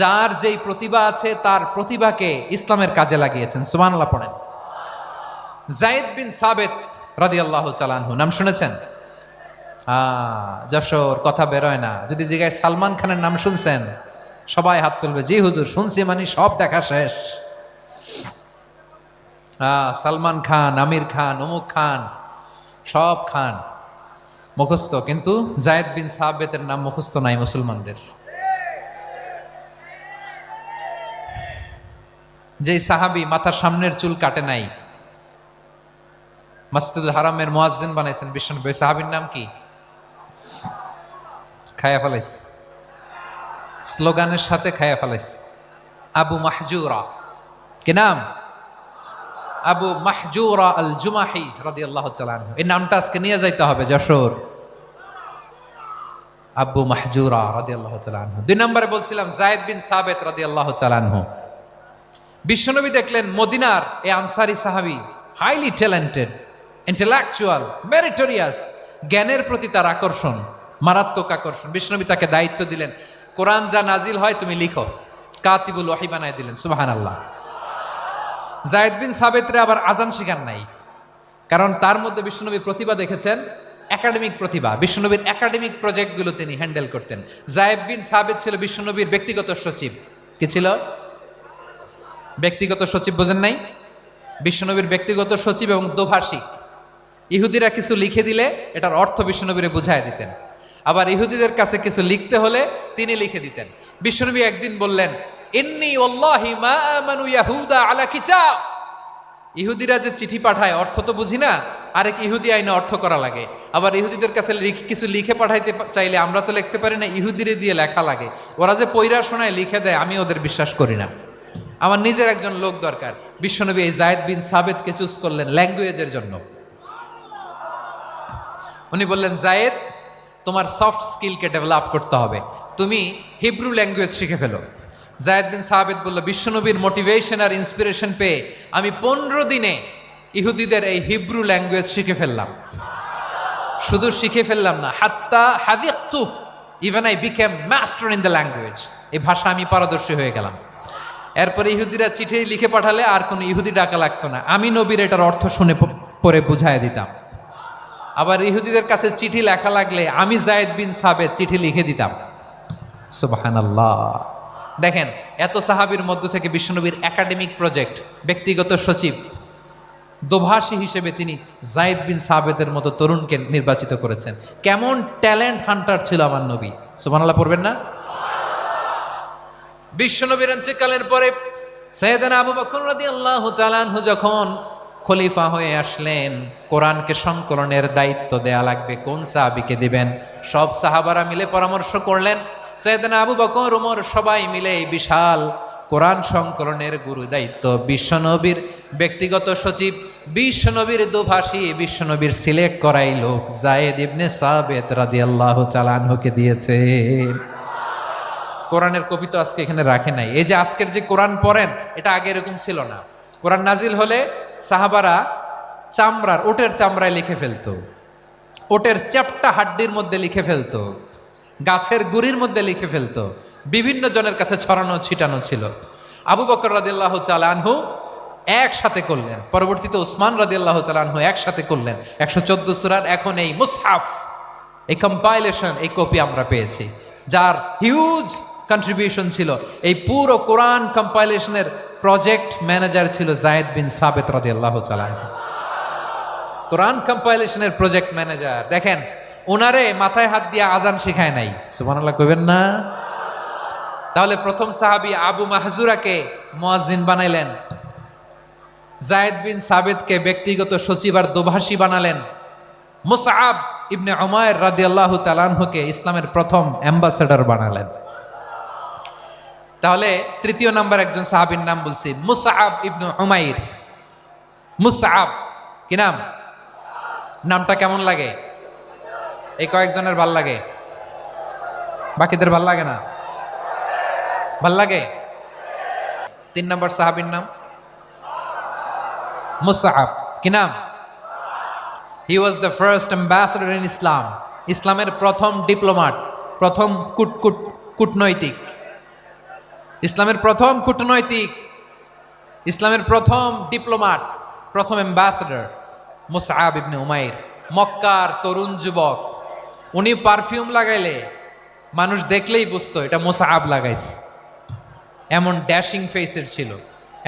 যার যেই প্রতিভা আছে, তার প্রতিভাকে ইসলামের কাজে লাগিয়েছেন। সুবহানাল্লাহ পড়েন। জাইদ বিন সাবেত রাদিয়াল্লাহু চালানহু নাম শুনেছেন? যশোর, কথা বেরোয় না। যদি জিগায় সালমান খানের নাম শুনছেন, সবাই হাত তুলবে। জি হুজুর, শুনছি মানে সব দেখা শেষ। সালমান খান, আমির খান, অমুক খান, সব খান। মুখস্থ, কিন্তু জায়েদ বিন সাবেতের নাম মুখস্থ নাই মুসলমানদের। যেই সাহাবি মাথার সামনের চুল কাটে নাই। মসজিদুল হারামের মুয়াজ্জিন বানাইছেন বিষ্ণু সাহাবির নাম কি? খায়া ফেলাইছে। স্লোগানের সাথে খায়া ফেলাইছে। আবু মাহজুরা। কি নাম? আবু মাহজুরা আল জুমাহি রাদি আল্লাহ এই নামটা আজকে নিয়ে যাইতে হবে যশোর। আব্বু মাহজুরা রাদি আল্লাহ দুই নম্বরে বলছিলাম, জায়দ বিন সাবেত রাদি আল্লাহ চালানহু বিশ্বনবী দেখলেন মদিনার এ আনসারি সাহাবি হাইলি ট্যালেন্টেড ইন্টেলেকচুয়াল মেরিটোরিয়াস জ্ঞানের প্রতি তার আকর্ষণ, মারাত্মক আকর্ষণ। বিশ্বনবী তাকে দায়িত্ব দিলেন, কোরআন যা নাজিল হয় তুমি লিখো। কাতিবুল ওয়াহি বানায় দিলেন সুবাহান আল্লাহ জায়দ বিন সাবেতরে আবার আজান শিখান নাই। কারণ তার মধ্যে বিশ্বনবী প্রতিভা দেখেছেন, একাডেমিক প্রতিভা। বিশ্বনবীর একাডেমিক প্রজেক্টগুলো তিনি হ্যান্ডেল করতেন। জায়েদ বিন সাবেত ছিল বিশ্বনবীর ব্যক্তিগত সচিব। কি ছিল? ব্যক্তিগত সচিব বোঝেন নাই? বিশ্বনবীর ব্যক্তিগত সচিব এবং দোভাষী। ইহুদিরা কিছু লিখে দিলে এটার অর্থ বিশ্বনবীরে বুঝায় দিতেন। আবার ইহুদিদের কাছে কিছু লিখতে হলে তিনি লিখে দিতেন। বিশ্বনবী একদিন বললেন কিতাব। ইহুদিরা যে চিঠি পাঠায়, অর্থ তো বুঝি না, আরেক ইহুদি আইনে অর্থ করা লাগে। আবার ইহুদিদের কাছে কিছু লিখে পাঠাইতে চাইলে আমরা তো লিখতে পারি না, ইহুদিরে দিয়ে লেখা লাগে। ওরা যে পৈরা শোনায়, লিখে দেয়, আমি ওদের বিশ্বাস করি না। আমার নিজের একজন লোক দরকার। বিশ্বনবী এই জায়েদ বিন সাবেদকে চুজ করলেন ল্যাঙ্গুয়েজের জন্য। উনি বললেন, জায়েদ, তোমার সফট স্কিলকে ডেভেলপ করতে হবে। তুমি হিব্রু ল্যাঙ্গুয়েজ শিখে ফেলো। জায়েদ বিন সাহাবেদ বলল, বিশ্বনবীর মোটিভেশন আর ইন্সপিরেশন পেয়ে আমি পনেরো দিনে ইহুদিদের এই হিব্রু ল্যাঙ্গুয়েজ শিখে ফেললাম। শুধু শিখে ফেললাম না, হাত্তা হাদিয়াক্তু even I became master in the language এই ভাষা আমি পারদর্শী হয়ে গেলাম। এরপরে ইহুদিরা চিঠি লিখে পাঠালে আর কোনো ইহুদি ডাকা লাগতো না। আমি নবীর এটার অর্থ শুনে পরে বুঝায় দিতাম। আবার ইহুদিদের কাছে চিঠি লেখা লাগলে আমি জায়েদ বিন সাবেদ চিঠি লিখে দিতাম। সুবহানাল্লাহ। দেখেন, এত সাহাবীর মধ্য থেকে বিশ্বনবীর একাডেমিক প্রজেক্ট, ব্যক্তিগত সচিব, দোভাষী হিসেবে তিনি জায়েদ বিন সাবেদের মতো তরুণকে নির্বাচিত করেছেন। কেমন ট্যালেন্ট হান্টার ছিল আমার নবী। সুবহানাল্লাহ পড়বেন না? বিশ্বনবীর অঞ্চকালের পরে সৈয়দানা আবু বকর রাদিয়াল্লাহু তাআলা আনহু যখন খলিফা হয়ে আসলেন, কোরআনকে সংকলনের দায়িত্ব দেয়া লাগবে। কোন সাহাবীকে দিবেন? সব সাহাবারা মিলে পরামর্শ করলেন সৈয়দানা আবু বকর ওমর সবাই মিলে বিশাল কোরআন সংকলনের গুরু দায়িত্ব। বিশ্বনবীর ব্যক্তিগত সচিব বিশ্বনবীর দুভাষী বিশ্বনবীর সিলেক্ট করাই লোক। জায়েদ ইবনে সাবেত রাদিয়াল্লাহু তাআলা আনহুকে দিয়েছে। কোরআনের কপি তো আজকে এখানে রাখে নাই। এই যে আজকের যে কোরআন পড়েন, এটা আগে এরকম ছিল না। কোরআন নাজিল হলে সাহাবারা চামড়ার, ওটের চামড়ায় লিখে ফেলতো। ওটের চ্যাপটা হাড্ডির মধ্যে লিখে ফেলতো। গাছের গুড়ির মধ্যে লিখে ফেলতো। বিভিন্ন জনের কাছে ছড়ানো, ছিটানো ছিল। আবু বকর রাদিল্লাহ চালানহু একসাথে করলেন। পরবর্তীতে ওসমান রাদিল্লাহ চালানহু একসাথে করলেন। একশো চোদ্দ সুরার এখন এই মুসহাফ, এই কম্পাইলেশন এই কপি আমরা পেয়েছি। যার হিউজ কন্ট্রিবিউশন ছিল। এই পুরো কোরআন কম্পাইলেশনের প্রজেক্ট ম্যানেজার ছিল জায়েদ বিন সাবেত রাদি আল্লাহ কোরআন কম্পাইলেশনের প্রজেক্ট ম্যানেজার দেখেন ওনারে মাথায় হাত দিয়ে আজান শেখায় নাই। সুবহানাল্লাহ কইবেন না? তাহলে প্রথম সাহাবী আবু মাহজুরাকে মোয়াজিন বানাইলেন। জায়েদ বিন সাবেদকে ব্যক্তিগত সচিব আর দোভাষী বানালেন। মুসআব ইবনে উমায়ের রাদিয়াল্লাহু তাআলাকে ইসলামের প্রথম অ্যাম্বাসেডর বানালেন। তাহলে তৃতীয় নাম্বার একজন সাহাবীর নাম বলছি মুসাহাব ইবনু উমাইর। মুসাহাব কি নাম? নামটা কেমন লাগে? এই কয়েকজনের ভালো লাগে? বাকিদের ভালো লাগে না? ভালো লাগে? তিন নম্বর সাহাবীর নাম? মুসাহাব কি নাম? He was the first ambassador in Islam ইসলামের প্রথম ডিপ্লোমাট প্রথম কুট কুট কূটনৈতিক। ইসলামের প্রথম কূটনৈতিক, ইসলামের প্রথম ডিপ্লোমাট প্রথম অ্যাম্বাসেডর মুসাহাব ইবনে উমাইর, মক্কার তরুণ যুবক। উনি পারফিউম লাগাইলে মানুষ দেখলেই বুঝতো, এটা মুসাহাব লাগাইছে। এমন ড্যাশিং ফেসের ছিল,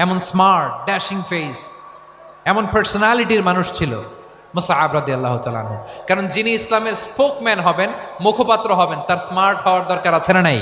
এমন স্মার্ট ড্যাশিং ফেস এমন পার্সোনালিটির মানুষ ছিল মুসাহাব রাদি আল্লাহ তালানহ কারণ যিনি ইসলামের স্পোকম্যান হবেন, মুখপাত্র হবেন, তার স্মার্ট হওয়ার দরকার আছে না নাই?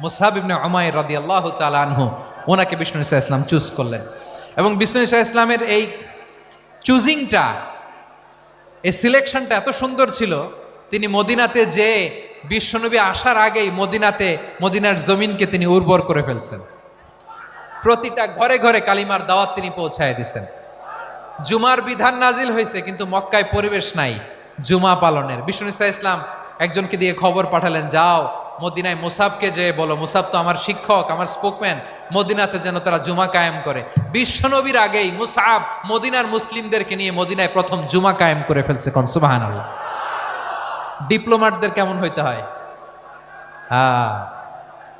মুসাহাব ইবনে উমাইর রাদিয়াল্লাহু তাআলা আনহু, ওনাকে বিষ্ণু ইসা ইসলাম চুজ করলেন। এবং বিষ্ণু ইসা ইসলামের এই চুজিংটা এই সিলেকশনটা এত সুন্দর ছিল, তিনি মদিনাতে যে বিশ্বনবী আসার আগেই মদিনাতে, মদিনার জমিনকে তিনি উর্বর করে ফেলছেন। প্রতিটা ঘরে ঘরে কালিমার দাওয়াত তিনি পৌঁছায় দিছেন। জুমার বিধান নাজিল হয়েছে, কিন্তু মক্কায় পরিবেশ নাই, জুমা পালনের। বিষ্ণু ইসলাম একজনকে দিয়ে খবর পাঠালেন, যাও মদিনায় মুসাবকে যে বলো মুসাব তো আমার শিক্ষক আমার স্পোকম্যান মদিনাতে যেন তারা জুমা কায়েম করে। বিশ্বনবীর আগেই মুসাব মদিনার মুসলিমদেরকে নিয়ে মদিনায় প্রথম জুমা কায়েম করে ফেলছে কোন সুবাহান ডিপ্লোমাটদের কেমন হইতে হয়? হ্যাঁ।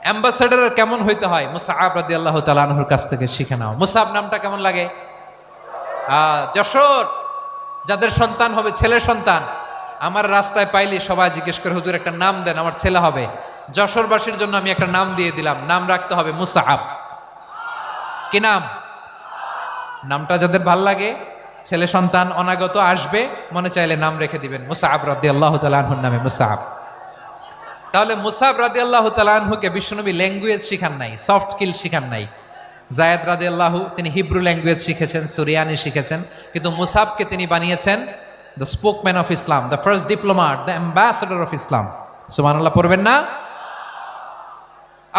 অ্যাম্বাসেডারের কেমন হইতে হয়? মুসাহাব রাদি আল্লাহ তালাহুর কাছ থেকে শিখে নাও। মুসাহাব নামটা কেমন লাগে? আহ, যশোর। যাদের সন্তান হবে ছেলে সন্তান। আমার রাস্তায় পাইলে সবাই জিজ্ঞেস করে, হুজুর, একটা নাম দেন, আমার ছেলে হবে। যশোরবাসীর জন্য আমি একটা নাম দিয়ে দিলাম, নাম রাখতে হবে মুসাহাব কি নাম? নামটা যাদের ভালো লাগে, ছেলে সন্তান অনাগত আসবে, মনে চাইলে নাম রেখে দিবেন মুসাহাব রাদি আল্লাহ তালাহুর নামে মুসাহাব তাহলে মুসাব রাদি আল্লাহ তালাহুকে বিশ্বনবী ল্যাঙ্গুয়েজ শিখান নাই, সফট স্কিল শিখান নাই। জায়দ রাদি আল্লাহ তিনি হিব্রু ল্যাঙ্গুয়েজ শিখেছেন, সুরিয়ানি শিখেছেন, কিন্তু মুসাবকে তিনি বানিয়েছেন the spokesman of Islam the first diplomat the ambassador of Islam সুমানুল্লাহ পড়বেন না?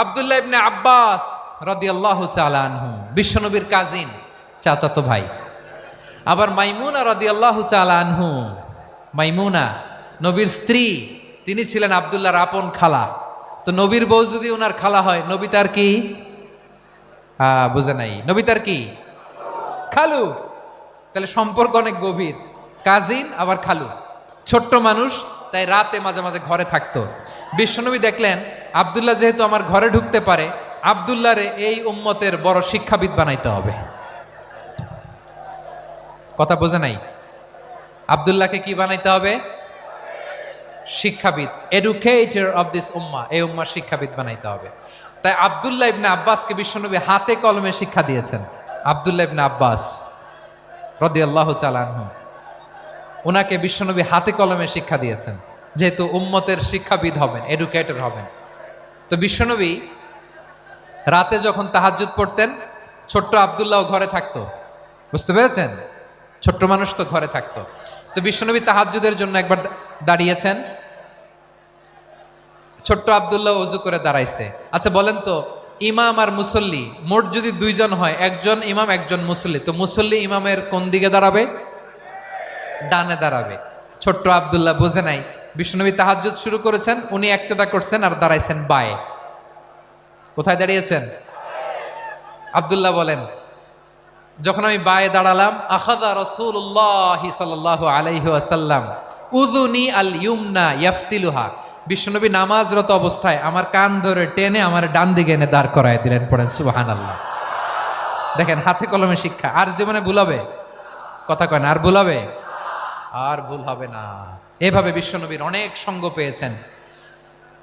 আবদুল্লাহ ইবনে আব্বাস রাদি আল্লাহ চালানহু বিশ্বনবীর কাজিন চাচাতো ভাই। আবার মাইমুনা রাদি আল্লাহ চালানহু মাইমুনা, নবীর স্ত্রী, তিনি ছিলেন আবদুল্লাহর আপন খালা। তো নবীর বউ যদি ওনার খালা হয়, নবী তার কি? বুঝে নাই। নবী তার কি? খালু। তাহলে সম্পর্ক অনেক গভীর। কাজিন, আবার খালু। ছোট্ট মানুষ, তাই রাতে মাঝে মাঝে ঘরে থাকতো। বিশ্বনবী দেখলেন, আবদুল্লাহ যেহেতু আমার ঘরে ঢুকতে পারে, আবদুল্লাহরে এই উম্মতের বড় শিক্ষাবিদ বানাইতে হবে। কথা বোঝে নাই? আবদুল্লাহকে কি বানাইতে হবে? শিক্ষাবিদ। এডুকেটর অফ দিস উম্মা। এই উম্মার শিক্ষাবিদ বানাইতে হবে। তাই আবদুল্লাহ ইবনে আব্বাসকে বিশ্বনবী হাতে কলমে শিক্ষা দিয়েছেন। আবদুল্লাহ ইবনে আব্বাস রদি আল্লাহ চালানহু ওনাকে বিশ্বনবী হাতে কলমে শিক্ষা দিয়েছেন, যেহেতু উম্মতের শিক্ষাবিদ হবেন এডুকেটর হবেন। তো বিশ্বনবী রাতে যখন তাহাজ্জুদ পড়তেন, ছোট্ট আবদুল্লাহ ঘরে থাকতো। বুঝতে পেরেছেন? ছোট্ট মানুষ তো ঘরে থাকতো। তো বিশ্বনবী তাহাজ্জুদের জন্য একবার দাঁড়িয়েছেন। ছোট্ট আবদুল্লাহ অজু করে দাঁড়াইছে। আচ্ছা বলেন তো, ইমাম আর মুসল্লি, মোট যদি দুইজন হয়, একজন ইমাম, একজন মুসল্লি, তো মুসল্লি ইমামের কোন দিকে দাঁড়াবে? ডানে দাঁড়াবে। ছোট্ট আবদুল্লাহ বোঝে নাই বিষ্ণুনবী তাহাজ্জুদ শুরু করেছেন, উনি একতেদা করছেন আর দাঁড়াইছেন বায়ে। কোথায় দাঁড়িয়েছেন? আবদুল্লাহ বলেন, যখন আমি বায়ে দাঁড়ালাম আখাদা রসুল্লাহ সাল্লাহ আলাইহি আসাল্লাম উদুনি আল ইউমনা ইয়াফতিলুহা। বিশ্বনবী নামাজরত অবস্থায় আমার কান ধরে টেনে আমার ডান দিকে এনে দাঁড় করায় দিলেন, পড়েন সুবাহান আল্লাহ দেখেন, হাতে কলমে শিক্ষা, আর জীবনে ভুলাবে? কথা কয় না, আর ভুলাবে? আর ভুল হবে না। এভাবে বিশ্বনবীর অনেক সঙ্গ পেয়েছেন।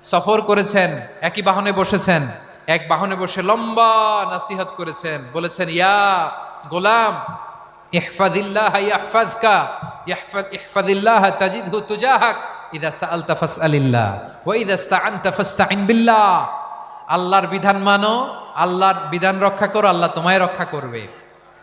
সফর করেছেন, একই বাহনে বসেছেন, এক বাহনে বসে লম্বা নাসিহত করেছেন, বলেছেন, ইয়া গোলাম বিল্লাহ। আল্লাহর বিধান মানো, আল্লাহর বিধান রক্ষা করো, আল্লাহ তোমায় রক্ষা করবে।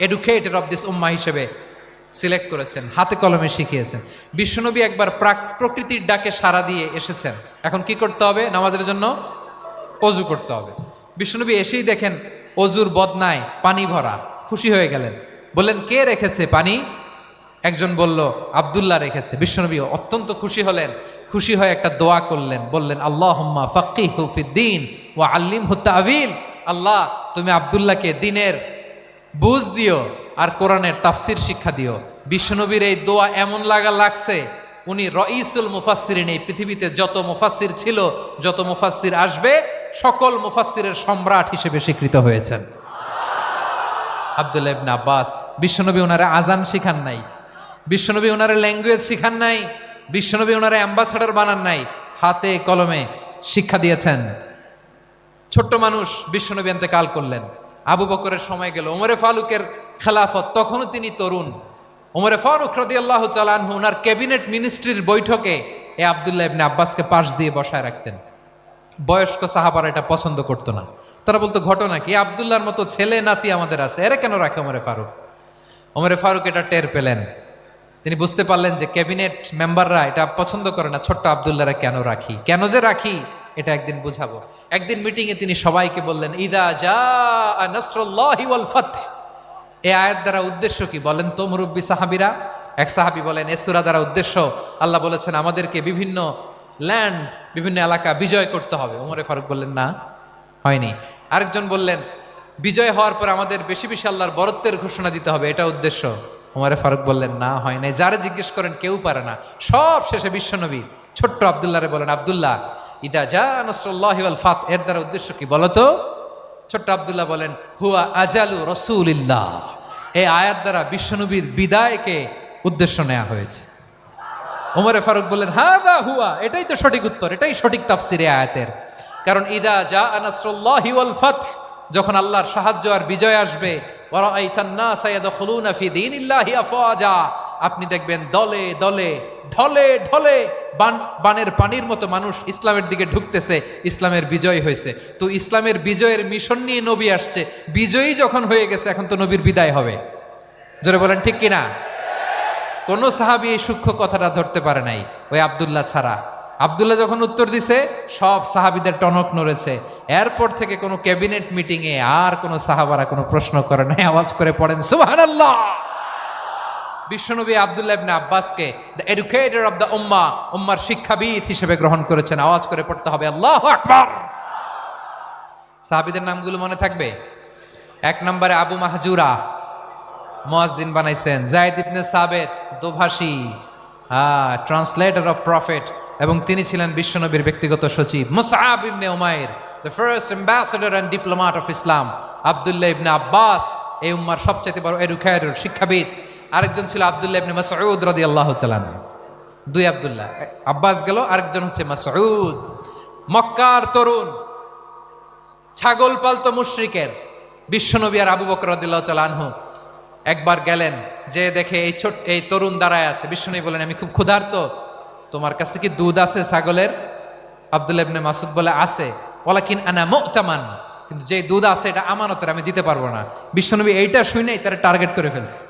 এডুকেটেড অফ দিস উম্মা হিসেবে সিলেক্ট করেছেন, হাতে কলমে শিখিয়েছেন। বিশ্বনবী একবার প্রাক- প্রকৃতির ডাকে সাড়া দিয়ে এসেছেন। এখন কি করতে হবে? নামাজের জন্য অজু করতে হবে। বিশ্বনবী এসেই দেখেন অজুর বদনায় পানি ভরা, খুশি হয়ে গেলেন। বললেন, কে রেখেছে পানি? একজন বলল, আব্দুল্লাহ রেখেছে। বিশ্বনবী অত্যন্ত খুশি হলেন, খুশি হয়ে একটা দোয়া করলেন। বললেন আল্লাহ ফকি হুফিদ্দিন ও আল্লিম হুত্তাবিল আল্লাহ, তুমি আব্দুল্লাহকে দিনের বুঝ দিও আর কোরআনের তাফসির শিক্ষা দিও। বিশ্বনবীর এই দোয়া এমন লাগা লাগছে, উনি রঈসুল মুফাসসিরিন, এই পৃথিবীতে যত মুফাসসির ছিল, যত মুফাসসির আসবে, সকল মুফাসসিরের সম্রাট হিসেবে স্বীকৃত হয়েছেন। আব্দুল্লাহ ইবনে আব্বাস, বিশ্বনবী ওনারা আজান শিখান নাই, বিশ্বনবী ওনারা ল্যাঙ্গুয়েজ শিখান নাই, বিশ্বনবী ওনারা অ্যাম্বাসাডার বানান নাই, হাতে কলমে শিক্ষা দিয়েছেন। ছোট্ট মানুষ বিশ্বনবী কাল করলেন। আবু বকরের সময় গেল। ওমরে ফারুকের খেলাফত, তখনও তিনি তরুণ। ওমরে ফারুক রদি আল্লাহ চালানহু ওনার ক্যাবিনেট মিনিস্ট্রির বৈঠকে এ আবদুল্লাহ ইবনে আব্বাসকে পাশ দিয়ে বসায় রাখতেন। বয়স্ক সাহাবারা এটা পছন্দ করতো না। তারা বলতো, ঘটনা কি? আবদুল্লাহর মতো ছেলে নাতি আমাদের আছে। এরা কেন রাখে ওমরে ফারুক? ওমরে ফারুক এটা টের পেলেন। তিনি বুঝতে পারলেন যে ক্যাবিনেট মেম্বাররা এটা পছন্দ করে না, ছোট্ট আবদুল্লাহরা কেন রাখি? কেন যে রাখি? এটা একদিন বুঝাবো। একদিন মিটিংয়ে তিনি সবাইকে বললেন, ইদা যা ফাতহ। এই আয়াত দ্বারা উদ্দেশ্য কি? বলেন তো মুরব্বী সাহাবিরা। এক সাহাবি বলেন এসুরা দ্বারা উদ্দেশ্য, আল্লাহ বলেছেন আমাদেরকে বিভিন্ন ল্যান্ড বিভিন্ন এলাকা বিজয় করতে হবে। ওমরে ফারুক বললেন, না, হয়নি। আরেকজন বললেন, বিজয় হওয়ার পর আমাদের বেশি বেশি আল্লাহর বরত্বের ঘোষণা দিতে হবে, এটা উদ্দেশ্য। ওমরে ফারুক বললেন, না, হয় নাই। যারা জিজ্ঞেস করেন, কেউ পারে না। সব শেষে বিশ্বনবী। ছোট্ট আবদুল্লাহরে বলেন, আবদুল্লাহ ইদা যা নসরুল্লাহ ফাত, এর দ্বারা উদ্দেশ্য কি বলতো? ছোট্ট আবদুল্লাহ বলেন, হুয়া আজালু রসুলিল্লাহ। এই আয়াত দ্বারা বিশ্বনবীর বিদায়কে উদ্দেশ্য নেওয়া হয়েছে। ওমরে ফারুক বললেন হা দা হুয়া এটাই তো সঠিক উত্তর, এটাই সঠিক তাফসিরে আয়াতের। কারণ, ইদা যা আনাসরুল্লাহি ওয়াল ফাত যখন আল্লাহর সাহায্য আর বিজয় আসবে ওয়ারাআইতান নাসা ইয়াদখুলুনা ফি দীনিল্লাহি আফওয়াজা আপনি দেখবেন দলে দলে ঢলে ঢলে বান, বানের পানির মতো মানুষ ইসলামের দিকে ঢুকতেছে, ইসলামের বিজয় হয়েছে। তো ইসলামের বিজয়ের মিশন নিয়ে নবী আসছে। বিজয়ী যখন হয়ে গেছে, এখন তো নবীর বিদায় হবে। জোরে বলেন, ঠিক কিনা? কোন সাহাবি এই সূক্ষ্ম কথাটা ধরতে পারে নাই, ওই আবদুল্লাহ ছাড়া। আবদুল্লাহ যখন উত্তর দিছে, সব সাহাবিদের টনক নড়েছে। এরপর থেকে কোনো ক্যাবিনেট মিটিংয়ে আর কোনো সাহাবারা কোনো প্রশ্ন করে নাই, আওয়াজ করে পড়েন, সুবহানাল্লাহ! বিশ্বনবী Abdullah আব্বাসকে the educator of the ummah উম্মার শিক্ষাবিদ হিসেবে গ্রহণ করেছেন। আওয়াজ করে পড়তে হবে, আল্লাহ আকবার। সাহাবিদের নামগুলো মনে থাকবে? এক নম্বরে আবু মাহজুরা, মুয়াজ্জিন বানাইছেন। জায়েদ ইবনে সাবেত, দোভাষী হ্যাঁ ট্রান্সলেটর অফ প্রফেট এবং তিনি ছিলেন বিশ্বনবীর ব্যক্তিগত সচিব। Musab ibn Umair the first ambassador and diplomat of Islam Abdullah ibn Abbas, এই উম্মার সবচেয়ে বড় এডুকেটর শিক্ষাবিদ। আরেকজন ছিল আব্দুল্লাহ ইবনে মাসউদ রাদিয়াল্লাহু তাআলা দুই আবদুল্লাহ। আব্বাস গেল, আরেকজন হচ্ছে মাসউদ। মক্কার তরুণ, ছাগল পালতো মুশরিকের। বিশ্বনবী আর আবু বকর রাদিয়াল্লাহু তাআলা আনহু একবার গেলেন, যে দেখে এই ছোট, এই তরুণ দাঁড়ায় আছে। বিশ্বনবী বলেন আমি খুব ক্ষুধার্ত। তোমার কাছে কি দুধ আছে ছাগলের? আব্দুল্লাহ ইবনে মাসুদ বলে, আছে। ওয়ালাকিন আনা মুতামান। কিন্তু যে দুধ আছে, এটা আমানতের, আমি দিতে পারব না। বিশ্বনবী এইটা শুনেই তারা টার্গেট করে ফেলছে।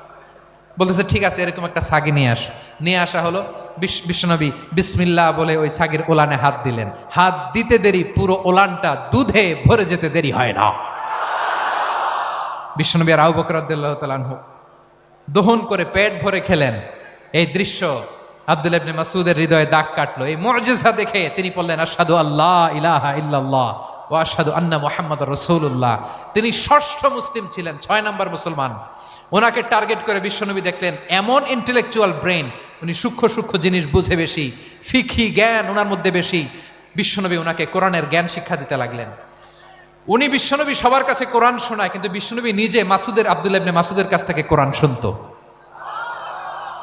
বলতেছে, ঠিক আছে, এরকম একটা ছাগি নিয়ে আস। নিয়ে আসা হলো বিশ- বিশ্বনবী বিসমিল্লাহ বলে ওই ছাগির ওলানে হাত দিলেন। হাত দিতে দেরি, পুরো ওলানটা দুধে ভরে যেতে দেরি হয় না। বিশ্বনবী আর আবু বকর রাদিয়াল্লাহু দহন করে পেট ভরে খেলেন। এই দৃশ্য আব্দুল ইবনে মাসুদের হৃদয়ে দাগ কাটলো। এই মুজিজা দেখে তিনি বললেন, আশহাদু আল্লাহ ইলাহা ইল্লাল্লাহ ও আশহাদু আন্না মোহাম্মদ রসুল্লাহ তিনি ষষ্ঠ মুসলিম ছিলেন, ছয় নম্বর মুসলমান। ওনাকে টার্গেট করে বিশ্বনবী দেখলেন, এমন ইন্টেলেকচুয়াল ব্রেন উনি সূক্ষ্ম সূক্ষ্ম জিনিস বুঝে বেশি ফিখি জ্ঞান ওনার মধ্যে বেশি। বিশ্বনবী ওনাকে কোরআনের জ্ঞান শিক্ষা দিতে লাগলেন। উনি বিশ্বনবী সবার কাছে কোরআন শোনায়, কিন্তু বিশ্বনবী নিজে মাসুদের, আব্দুল্লাহ ইবনে মাসুদের কাছ থেকে কোরআন শুনতো।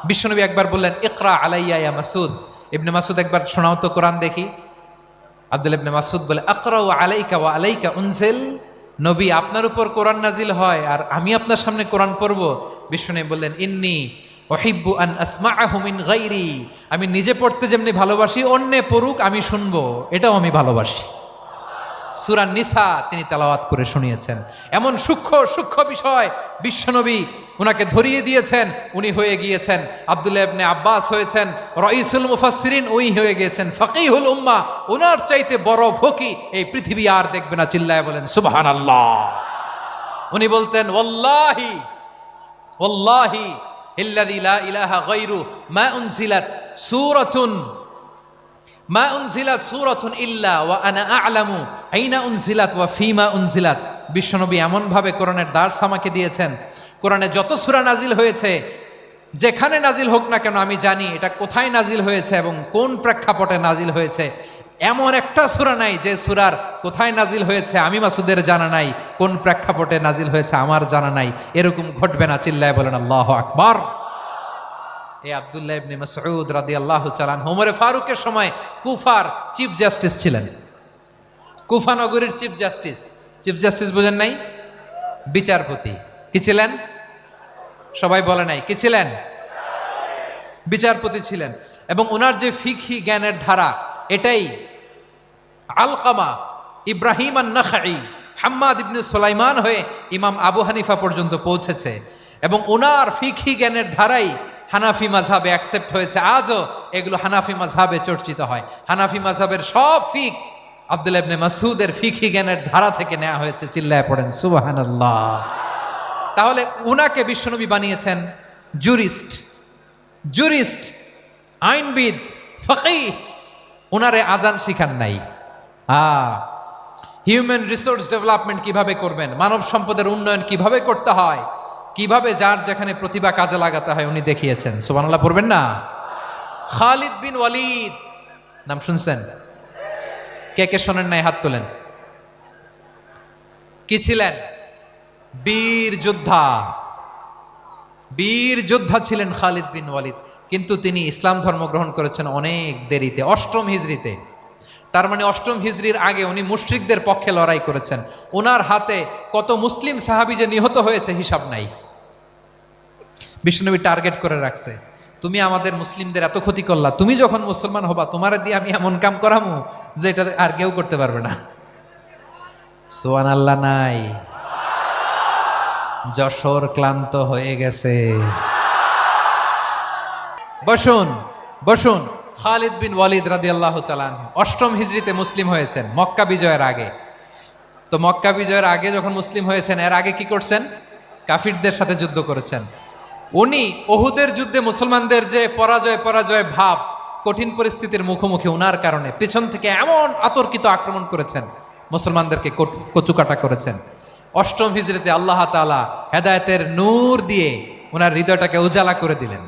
বিশ্বনবী একবার বললেন, ইকরা আলাইয়া ইয়া মাসুদ। ইবনে মাসুদ একবার, শোনাও তো কোরআন দেখি। আব্দুল ইবনে মাসুদ বলে আকরা ও আলাইকা ওয়া আলাইকা উনজিল নবী, আপনার উপর কোরআন নাজিল হয় আর আমি আপনার সামনে কোরআন পড়ব। বিষ্ণু বললেন, ইন্নি ওহিব্বু আন আসমা আহমিন গাইরি আমি নিজে পড়তে যেমনি ভালোবাসি, অন্যে পড়ুক, আমি শুনব। এটাও আমি ভালোবাসি। সুরা নিসা তিনি তেলাওয়াত করে শুনিয়েছেন। এমন সূক্ষ্ম সূক্ষ্ম বিষয় বিশ্বনবী উনাকে ধরিয়ে দিয়েছেন, উনি হয়ে গিয়েছেন, আব্দুল্লাহ ইবনে আব্বাস হয়েছেন, রইসুল মুফাসসিরিন উই হয়ে গিয়েছেন, ফকিহুল উম্মা ওনার চাইতে বড় ফকি এই পৃথিবী আর দেখবে না, চিল্লায় বলেন, সুবহানাল্লাহ। উনি বলতেন, ওয়াল্লাহি ওয়াল্লাহি, ইল্লাযী লা ইলাহা গায়রু মা উনজিলাত সূরাতুন মা উনজিলাত সূরাতুন ইল্লা ওয়া আনা আ'লামু। আইনা উনজিলাত ওয়া ফিমা উনজিলাত। বিশ্বনবী এমন ভাবে কোরআনের দার্স আমাকে দিয়েছেন। কোরআনে যত সূরা নাজিল হয়েছে, যেখানে নাজিল হোক না কেন আমি জানি এটা কোথায় নাজিল হয়েছে এবং কোন প্রেক্ষাপটে নাজিল হয়েছে। এমন একটা সূরা নাই যে সুরার কোথায় নাজিল হয়েছে আমি মাসুদের জানা নাই, কোন প্রেক্ষাপটে নাজিল হয়েছে আমার জানা নাই। এরকম ঘটবে না, চিল্লায় বলেন আল্লাহু আকবার। এই আব্দুল্লাহ ইবনে মাসউদ রাদিয়াল্লাহু চালান হোমরে ফারুকের সময় কুফার চিফ জাস্টিস ছিলেন। কুফা নগরীর চিফ জাস্টিস। চিফ জাস্টিস বুঝেন নাই? বিচারপতি। কি ছিলেন? সবাই বলে নাই। কি ছিলেন? বিচারপতি ছিলেন। এবং ওনার যে ফিকহি জ্ঞানের ধারা, এটাই আলকামা ইব্রাহিম আন নাখাই হাম্মাদ ইবনে সুলাইমান হয়ে ইমাম আবু হানিফা পর্যন্ত পৌঁছেছে। এবং ওনার ফিকহি জ্ঞানের ধারাই হানাফি মাঝহাবে অ্যাকসেপ্ট হয়েছে। আজও এগুলো হানাফি মাঝহাবে চর্চিত হয়। হানাফি মাঝহাবের সব ফিক আব্দুল ইবনে মাসুদের ফিকহি জ্ঞানের ধারা থেকে নেওয়া হয়েছে, চিল্লায় পড়েন। সুবহানাল্লাহ। তাহলে উনাকে বিশ্বনবী বানিয়েছেন জুরিস্ট জুরিস্ট আইনবিদ ফকি ওনারে আজান শিখান নাই। আ হিউম্যান রিসোর্স ডেভেলপমেন্ট কীভাবে করবেন? মানব সম্পদের উন্নয়ন কীভাবে করতে হয়? কীভাবে যার যেখানে প্রতিভা কাজে লাগাতে হয় উনি দেখিয়েছেন। সুবহানাল্লাহ, পড়বেন না? খালিদ বিন ওয়ালিদ। নাম শুনছেন? কে কে শোনেন নাই, হাত তোলেন। কি ছিলেন? বীর যোদ্ধা। বীর যোদ্ধা ছিলেন খালিদ বিন ওয়ালিদ। কিন্তু তিনি ইসলাম ধর্ম গ্রহণ করেছেন অনেক দেরিতে, অষ্টম হিজড়িতে। তার মানে অষ্টম হিজড়ির আগে উনি মুশরিকদের পক্ষে লড়াই করেছেন। ওনার হাতে কত মুসলিম সাহাবি যে নিহত হয়েছে হিসাব নাই। বিষ্ণুনবী টার্গেট করে রাখছে। তুমি আমাদের মুসলিমদের এত ক্ষতি করলা, তুমি যখন মুসলমান হবা, তোমার দিয়ে আমি এমন কাম করামু যে এটা আর কেউ করতে পারবে না। সোয়ান আল্লাহ নাই। যশোর ক্লান্ত হয়ে গেছে। বসুন বসুন। খালিদ বিন ওয়ালিদ রাদি আল্লাহ তালান অষ্টম হিজড়িতে মুসলিম হয়েছেন, মক্কা বিজয়ের আগে। তো মক্কা বিজয়ের আগে যখন মুসলিম হয়েছেন, এর আগে কি করছেন? কাফিরদের সাথে যুদ্ধ করেছেন। উনি ওহুদের যুদ্ধে মুসলমানদের যে পরাজয় পরাজয় ভাব, কঠিন পরিস্থিতির মুখোমুখি উনার কারণে পেছন থেকে এমন আতর্কিত আক্রমণ করেছেন, মুসলমানদেরকে কচুকাটা করেছেন। অষ্টম হিজড়িতে আল্লাহ তাআলা হেদায়তের নূর দিয়ে ওনার হৃদয়টাকে উজালা করে দিলেন।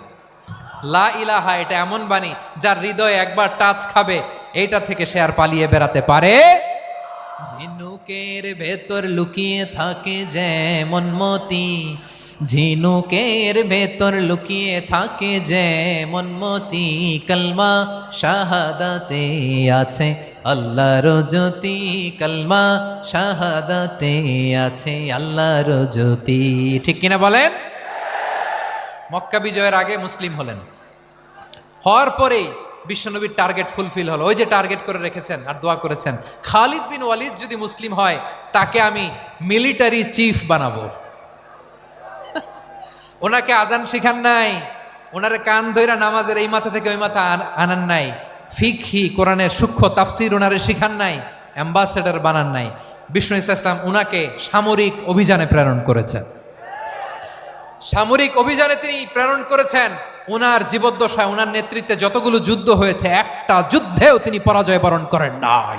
লা ইলাহা, এটা এমন বাণী যার হৃদয় একবার টাচ খাবে, এইটা থেকে সে আর পালিয়ে বেড়াতে পারে ঝিনুকের ভেতর লুকিয়ে থাকে যেমন মতি ঝিনুকের ভেতর লুকিয়ে থাকে যেমন মতি কলমা, শাহাদাতে আছে আল্লাহর জ্যোতি কলমা, শাহাদাতে আছে আল্লাহর জ্যোতি। ঠিক কিনা বলেন? মক্কা বিজয়ের আগে মুসলিম হলেন। হওয়ার পরেই বিশ্বনবীর টার্গেট ফুলফিল হলো। ওই যে টার্গেট করে রেখেছেন আর দোয়া করেছেন, খালিদ বিন ওয়ালিদ যদি মুসলিম হয়, তাকে আমি মিলিটারি চিফ বানাবো। ওনাকে আজান শিখান নাই, ওনারে কান ধইরা নামাজের এই মাথা থেকে ওই মাথা আন- আনান নাই। ফিকহি, কোরআনের সূক্ষ্ম তাফসির ওনারে শিখান নাই, অ্যাম্বাসেডার বানান নাই। বিষ্ণু ইসলাম উনাকে সামরিক অভিযানে প্রেরণ করেছেন। সামরিক অভিযানে তিনি প্রেরণ করেছেন ওনার জীবদ্দশায় ওনার নেতৃত্বে যতগুলো যুদ্ধ হয়েছে, একটা যুদ্ধেও তিনি পরাজয় বরণ করেন নাই।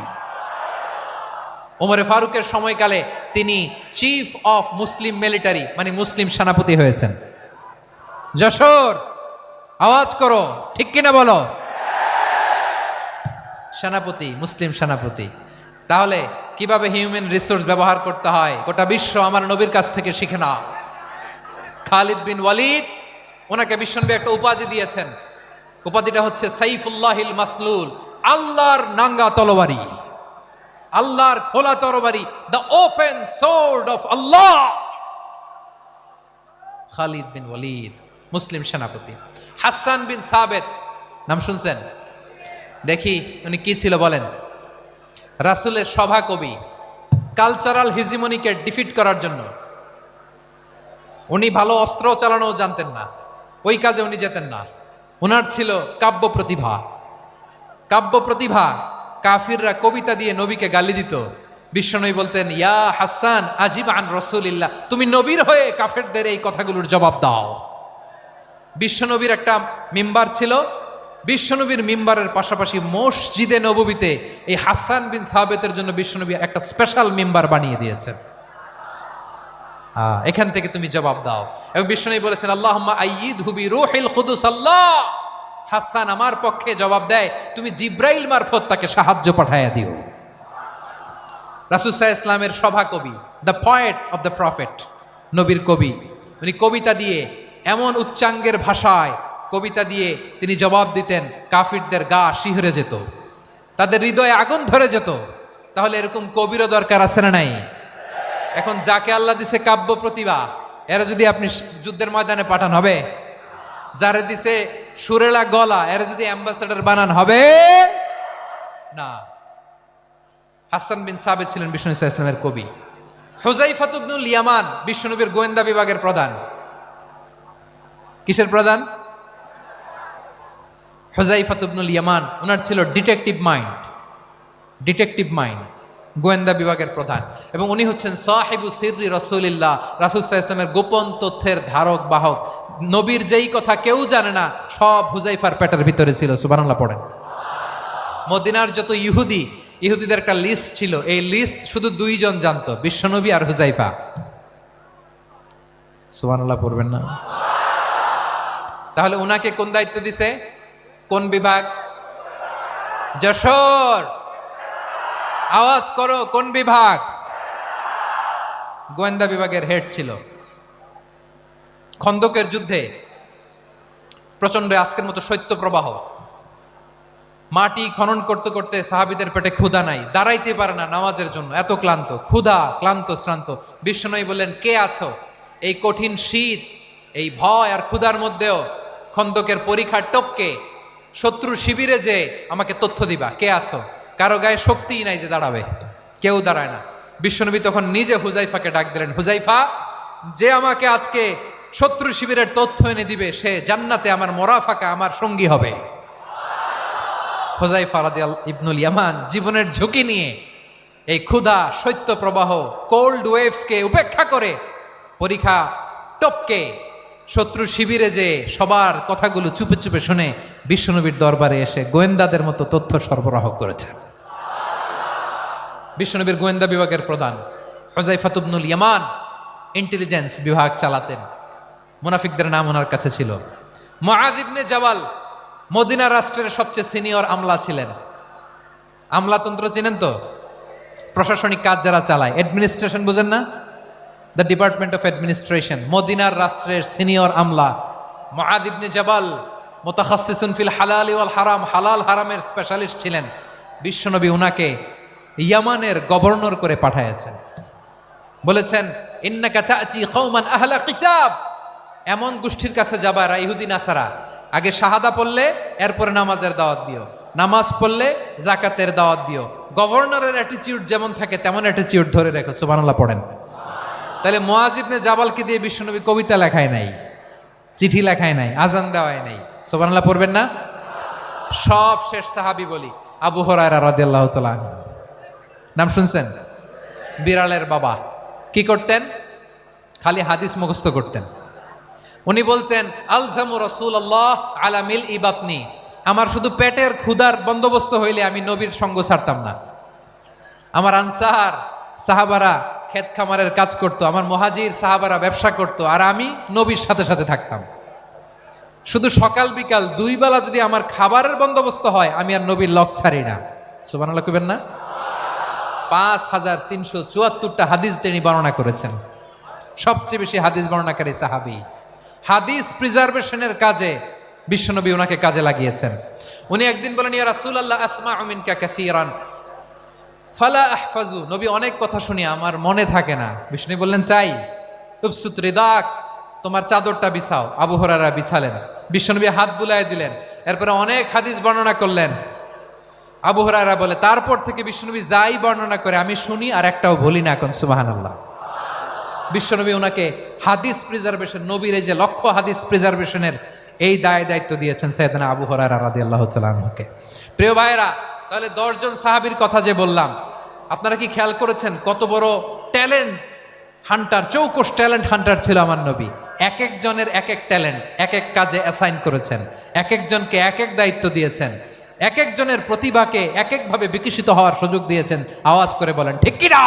ওমরে ফারুকের সময়কালে তিনি চিফ অফ মুসলিম মিলিটারি মানে মুসলিম সেনাপতি হয়েছেন। যশোর, আওয়াজ করো, ঠিক কিনা বলো? সেনাপতি, মুসলিম সেনাপতি, তাহলে কীভাবে হিউম্যান রিসোর্স ব্যবহার করতে হয়? গোটা বিশ্ব আমার নবীর কাছ থেকে শিখে না খালিদ বিন ওয়ালিদ, ওনাকে বিশ্বনবী একটা উপাধি দিয়েছেন। উপাধিটা হচ্ছে সাইফুল্লাহিল মাসলুল, আল্লাহর নাঙ্গা তলবারি আল্লাহর খোলা তরবারি the open sword of Allah Khalid bin Walid মুসলিম সেনাপতি। হাসান বিন সাবেদ নাম শুনছেন? দেখি উনি কি ছিল বলেন। রাসুলের সভা কবি কালচারাল হিজিমনিকে ডিফিট করার জন্য। উনি ভালো অস্ত্র চালানো জানতেন না, ওই কাজে উনি যেতেন না। ওনার ছিল কাব্য প্রতিভা। কাব্য প্রতিভা কাফিররা কবিতা দিয়ে নবীকে গালি দিত। বিশ্বনবী বলতেন, ইয়া হাসান আজিব আন রসুলিল্লাহ, তুমি নবীর হয়ে কাফেরদের এই কথাগুলোর জবাব দাও। বিশ্বনবীর একটা মিম্বার ছিল। বিশ্বনবীর মিম্বারের পাশাপাশি মসজিদে নববীতে এই হাসান বিন সাহাবেতের জন্য বিশ্বনবী একটা স্পেশাল মিম্বার বানিয়ে দিয়েছেন। এখান থেকে তুমি জবাব দাও। এবং বিশ্বনবী বলেছেন আল্লাহ আইয়িদ হুবি রুহিল খুদুস আল্লাহ। হাসান আমার পক্ষে জবাব দেয়, তুমি জিব্রাইল মারফত তাকে সাহায্য পাঠাইয়া দিও। রাসুসাহ ইসলামের সভা কবি the poet of the prophet নবীর কবি। উনি কবিতা দিয়ে এমন উচ্চাঙ্গের ভাষায় কবিতা দিয়ে তিনি জবাব দিতেন, কাফিরদের গা শিহরে যেত, তাদের হৃদয়ে আগুন ধরে যেত। তাহলে এরকম কবিরও দরকার আছে না নাই? এখন যাকে আল্লাহ দিছে কাব্য প্রতিভা, এরা যদি আপনি যুদ্ধের ময়দানে পাঠান হবে, যারে দিছে সুরেলা গলা, এরা যদি অ্যাম্বাসেডর বানান হবে, না। হাসান বিন সাবেদ ছিলেন বিষ্ণু ইসা ইসলামের কবি। হোজাই ফাতুবনুল ইয়ামান বিশ্বনবীর গোয়েন্দা বিভাগের প্রধান। কিসের প্রধান? হোজাই ফাতুবনুল ইয়ামান, ওনার ছিল ডিটেকটিভ মাইন্ড ডিটেকটিভ মাইন্ড, গোয়েন্দা বিভাগের প্রধান। এবং উনি হচ্ছেন সাহেবু সিররি রসুলিল্লাহ রাসুলসাহ ইসলামের গোপন তথ্যের ধারক, বাহক। নবীর যেই কথা কেউ জানে না, সব হুজাইফার পেটের ভিতরে ছিল সুবানাল্লাহ পড়েন। মদিনার যত ইহুদি, ইহুদিদের একটা লিস্ট ছিল, এই লিস্ট শুধু দুইজন জানতো, বিশ্বনবী আর হুজাইফা সুবানাল্লাহ পড়বেন না? তাহলে উনাকে কোন দায়িত্ব দিছে? কোন বিভাগ? যশোর। আওয়াজ করো, কোন বিভাগ? গোয়েন্দা বিভাগের হেড ছিল। খন্দকের যুদ্ধে প্রচণ্ড আজকের মতো শৈত্য প্রবাহ মাটি খনন করতে করতে সাহাবিদের পেটে ক্ষুধা নাই। দাঁড়াইতে পারে না নামাজের জন্য। এত ক্লান্ত, ক্ষুধা, ক্লান্ত, শ্রান্ত। বিষ্ণনই বললেন, কে আছো? এই কঠিন শীত, এই ভয় আর ক্ষুধার মধ্যেও খন্দকের পরীক্ষার টপকে শত্রু শিবিরে যে আমাকে তথ্য দিবা, কে আছো? কারও গায়ে শক্তিই নাই যে দাঁড়াবে, কেউ দাঁড়ায় না। বিশ্বনবী তখন নিজে হুজাইফাকে ডাক দিলেন, হুজাইফা, যে আমাকে আজকে শত্রু শিবিরের তথ্য এনে দিবে, সে জান্নাতে আমার মরাফাকা আমার সঙ্গী হবে। হোজাইফা রাদিয়াল, ইবনুল ইয়ামান জীবনের ঝুঁকি নিয়ে এই ক্ষুধা শৈত্য প্রবাহ কোল্ড ওয়েভসকে উপেক্ষা করে পরীক্ষা টপকে শত্রু শিবিরে যে সবার কথাগুলো চুপে চুপে শুনে বিশ্বনবীর দরবারে এসে গোয়েন্দাদের মতো তথ্য সরবরাহ করেছেন বিশ্বনবীর গোয়েন্দা বিভাগের প্রধান হজাইফাতুবনুল ইয়ামান ইন্টেলিজেন্স বিভাগ চালাতেন। মুনাফিকদের নাম ওনার কাছে ছিল। ইবনে জাবাল মদিনা রাষ্ট্রের সবচেয়ে সিনিয়র আমলা ছিলেন। আমলাতন্ত্র চিনেন তো? প্রশাসনিক কাজ যারা চালায়, অ্যাডমিনিস্ট্রেশন বুঝেন না? দ্য ডিপার্টমেন্ট অফ অ্যাডমিনিস্ট্রেশন মদিনার রাষ্ট্রের সিনিয়র আমলা মুআয ইবনে জাবাল মোতাখাসিসুন ফিল হালাল ওয়াল হারাম হালাল হারামের স্পেশালিস্ট ছিলেন বিশ্বনবী উনাকে ইয়ামানের গভর্নর করে পাঠাইছেন বলেছেন ইন্নাকা আহলা কিতাব এমন গোষ্ঠীর কাছে যাবা রা ইহুদি নাসারা আগে শাহাদা পড়লে এরপরে নামাজের দাওয়াত দিও। নামাজ পড়লে জাকাতের দাওয়াত দিও। গভর্নরের অ্যাটিচিউড যেমন থাকে, তেমন অ্যাটিচিউড ধরে রেখো। সুবহানাল্লাহ, পড়েন। তাহলে মোয়াজিবনে জাবালকে দিয়ে বিশ্বনবী কবিতা লেখায় নাই, চিঠি লেখায় নাই, আজান দেওয়ায় নাই। সুবহানাল্লাহ পড়বেন না? সব শেষ সাহাবি বলি, আবু হরায়রা রাদিয়াল্লাহু তাআলা নাম শুনছেন? বিড়ালের বাবা। কি করতেন? খালি হাদিস মুখস্থ করতেন। উনি বলতেন, আলজামু রসুল আল্লাহ আলা মিল ইবাতনি আমার শুধু পেটের ক্ষুধার বন্দোবস্ত হইলে আমি নবীর সঙ্গ ছাড়তাম না। আমার আনসার, সাহাবারা ক্ষেত খামারের কাজ করতো, আমার মহাজির সাহাবারা ব্যবসা করতো, আর আমি নবীর সাথে সাথে থাকতাম। শুধু সকাল বিকাল দুই বেলা যদি আমার খাবারের বন্দোবস্ত হয়, আমি আর নবীর লক ছাড়ি না। সুবান কইবেন না? পাঁচ হাজার তিনশো চুয়াত্তরটা হাদিস তিনি বর্ণনা করেছেন। সবচেয়ে বেশি হাদিস বর্ণনাকারী সাহাবি। হাদিস প্রিজার্ভেশনের কাজে বিশ্বনবী ওনাকে কাজে লাগিয়েছেন। উনি একদিন বলেন, ইয়া রাসূল আল্লাহ আসমা আমিনকা কাসীরান। ফালা আহফাজু, নবী অনেক কথা শুনি, আমার মনে থাকে না। বিষ্ণু বললেন চাই উপসুত রিদাক, তোমার চাদরটা বিছাও, আবু হরারা বিছালেন বিশ্বনবী হাত বুলায় দিলেন, এরপরে অনেক হাদিস বর্ণনা করলেন। আবু হরারা বলে, তারপর থেকে বিশ্বনবী যাই বর্ণনা করে, আমি শুনি আর একটাও বলি না এখন, সুবহানাল্লাহ। বিশ্বনবী ওনাকে হাদিস প্রিজার্ভেশন নবীর এই যে লক্ষ্য হাদিস প্রিজার্ভেশনের এই দায় দায়িত্ব দিয়েছেন সৈয়দনা আবু হরারা তাআলা আনহুকে। প্রিয় ভাইরা তাহলে দশজন সাহাবির কথা যে বললাম, আপনারা কি খেয়াল করেছেন কত বড় ট্যালেন্ট হান্টার, চৌকোশ ট্যালেন্ট হান্টার ছিল আমার নবী। এক একজনের এক এক ট্যালেন্ট, এক এক কাজে অ্যাসাইন করেছেন, এক একজনকে এক এক দায়িত্ব দিয়েছেন, এক একজনের প্রতিভাকে এক একভাবে বিকশিত হওয়ার সুযোগ দিয়েছেন। আওয়াজ করে বলেন, ঠিক কিনা?